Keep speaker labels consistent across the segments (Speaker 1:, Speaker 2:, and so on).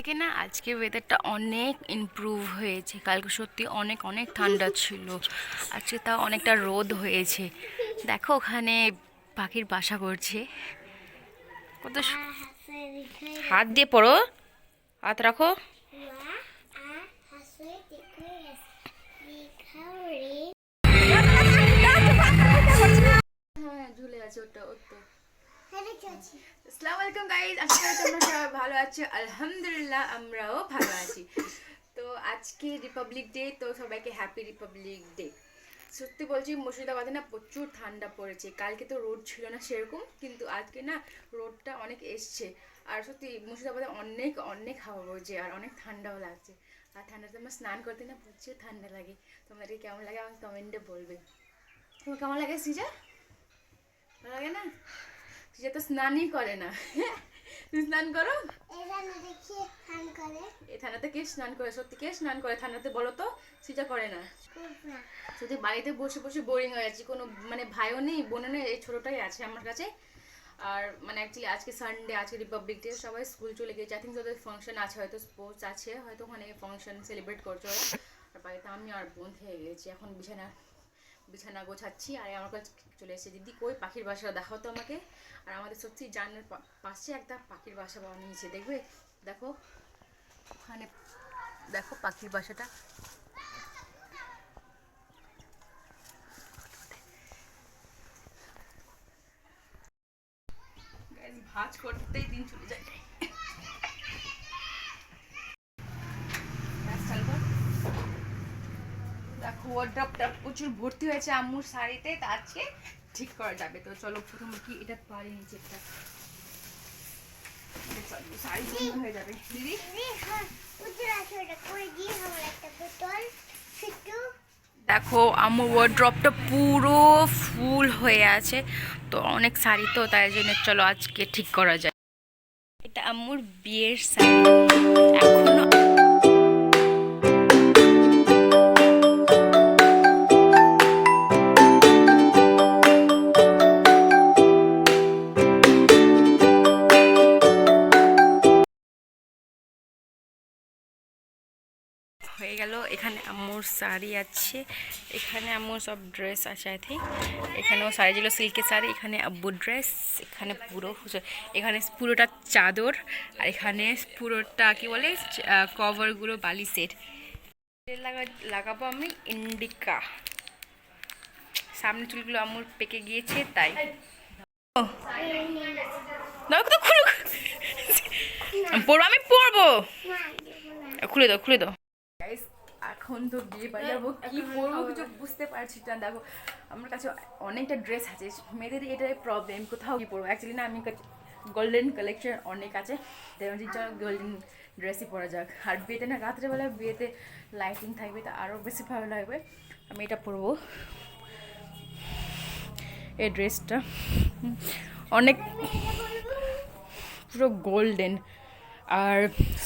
Speaker 1: থেকে না আজকে ওয়েদারটা অনেক ইমপ্রুভ হয়েছে। কালকে সত্যি অনেক অনেক ঠান্ডা ছিল। আজকে তা অনেকটা রোদ হয়েছে। দেখো ওখানে পাখির বাসা করছে। কত সু- হাত দিয়ে পড়ো। হাত রাখো। গাইজ আশা করি তোমরা সবাই ভালো আছো। আলহামদুলিল্লাহ, আমরাও ভালো আছি। তো আজকে রিপাবলিক ডে তো সবাইকে হ্যাপি রিপাবলিক ডে সত্যি বলছি, মুর্শিদাবাদে না প্রচুর ঠান্ডা পড়েছে। কালকে তো রোড ছিল না সেরকম, কিন্তু আজকে না রোডটা অনেক এসছে। আর সত্যি, মুর্শিদাবাদে অনেক অনেক হাওয়া বইছে আর অনেক ঠান্ডাও লাগছে। আর ঠান্ডাতে আমার স্নান করতে না প্রচুর ঠান্ডা লাগে। তোমাদের কেমন লাগে আমাকে কমেন্টে বলবে। তোমার কেমন লাগে সিজা? ভালো লাগে না? সিজা তো স্নানই করে না। স্নান করো? এই ঠান্ডাতে কে স্নান করে? সত্যি কে স্নান করে ঠান্ডাতে বলো তো? সিজা করে না। শুধু বাড়িতে বসে বসে বোরিং হয়ে যাচ্ছি কোনো মানে ভাইও নেই বোনও নেই এই ছোটোটাই আছে আমার কাছে। আর মানে অ্যাকচুয়ালি আজকে সানডে আজকে রিপাবলিক ডে সবাই স্কুল চলে গিয়েছে আই থিঙ্ক ওদের ফাংশন আছে হয়তো স্পোর্টস আছে হয়তো ওখানে ফাংশন সেলিব্রেট করছে ওরা। আর বাড়িতে আমি আর বোন হয়ে গেছি এখন বিছানা বিছানা গোছাচ্ছি, আর আমার কাছে চলে এসেছে, দিদি কই? পাখির বাসা, দেখাও তো আমাকে। আর আমাদের সত্যি জানার পাশে একটা পাখির বাসা বানিয়েছে, দেখবে? দেখো, ওখানে দেখো পাখির বাসাটা। ভাঁজ করতেই দিন চলে যায় ব্যাস, চালু কর। দেখো ওয়ার্ড্রপটা প্রচুর ভর্তি হয়েছে আম্মুর শাড়িতে তা আজকে ঠিক করা যাবে। তো চলো প্রথমে কি এটা পারি নিচেরটা এটা শাড়ি হয়ে যাবে। দিদি? দেখো আমার ওয়ার্ড্রপটা পুরো ফুল হয়ে আছে। তো অনেক শাড়ি তো তাই জন্য চলো আজকে ঠিক করা যায়। এটা আম্মুর বিয়ের শাড়ি। এখনও হয়ে গেল। এখানে আম্মুর শাড়ি আছে। এখানে আম্মুর সব ড্রেস আছে আই থিঙ্ক এখানেও শাড়িগুলো সিল্কের শাড়ি, এখানে আব্বুর ড্রেস এখানে পুরো এখানে পুরোটা চাদর, আর এখানে পুরোটা কি বলে কভারগুলো বালিশের সেট লাগা লাগাবো আমি ইন্ডিকা সামনে চুলগুলো আম্মুর পেকে গিয়েছে, তাই। পড়ব আমি পড়ব খুলে দাও খুলে দাও। এখন তো বিয়ে বাড়ি যাব কি পরবো কিছু বুঝতে পারছি না। দেখো আমার কাছে অনেকটা ড্রেস আছে মেয়েদের এটাই প্রবলেম কোথাও কি পরবো? অ্যাকচুয়ালি না আমি গোল্ডেন কালেকশন অনেক আছে। তাই আমি চল গোল্ডেন ড্রেসই পরা যাক। আর বিয়েতে না রাত্রেবেলা বিয়েতে লাইটিং থাকবে তা আরও বেশি ভালো লাগবে। আমি এটা পরবো। এই ড্রেসটা অনেক পুরো গোল্ডেন আর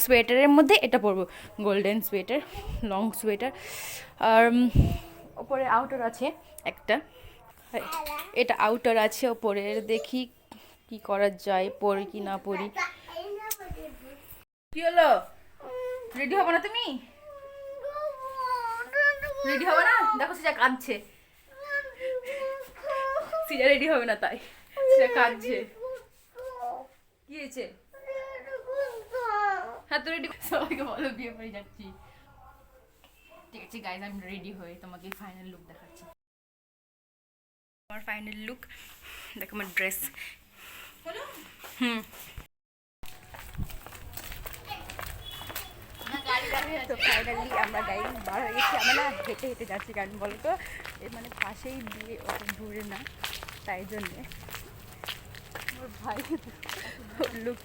Speaker 1: সোয়েটারের মধ্যে, এটা পরবো। Golden sweater long sweater. আর ওপরে আউটার আছে একটা। এটা আউটার আছে, ওপরে দেখি কি করা যায়, পরি কি না পরি। কি হলো? রেডি হবে না তুমি? রেডি হবে না? দেখো, সিজা কাঁদছে। সিজা রেডি হবে না তাই। সিজা কাঁদছে। কি হয়েছে? তো রেডি সবাইকে বলো বিয়ে বাড়ি যাচ্ছি। ঠিক আছে গাইজ আমি রেডি হয়ে তোমাকে ফাইনাল লুক দেখাচ্ছি। আমার ফাইনাল লুক দেখো আমার ড্রেস হুম। তো ফাইনালি আমরা গাড়ি বার হয়ে গেছি। আমরা না হেঁটে হেঁটে যাচ্ছি কারণ বলো তো এর মানে পাশেই দিয়ে অত দূরে না তাই জন্যে। আমার ভাই লুক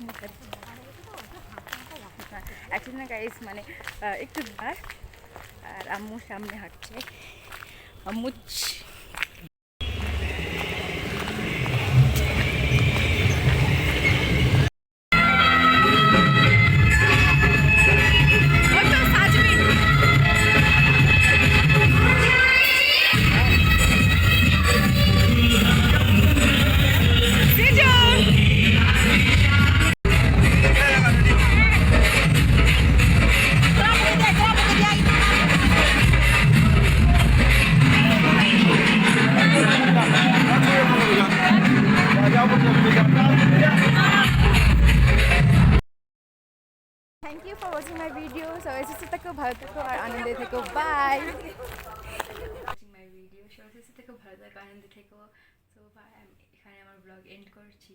Speaker 1: মুখ অ্যাকচুয়ালি না গাইস মানে একটু আর আম্মু সামনে হাঁটছে। আম্মু ফর ওয়াচিং মাই ভিডিও সবাই সুস্থ থেকো ভালো থেকো আর আনন্দে থেকো বাই মাই ভিডিও সবাই সুস্থ থেকো ভালো থেকো আনন্দে থেকো সো বাই আমি এখানে আমার ব্লগ এন্ড করছি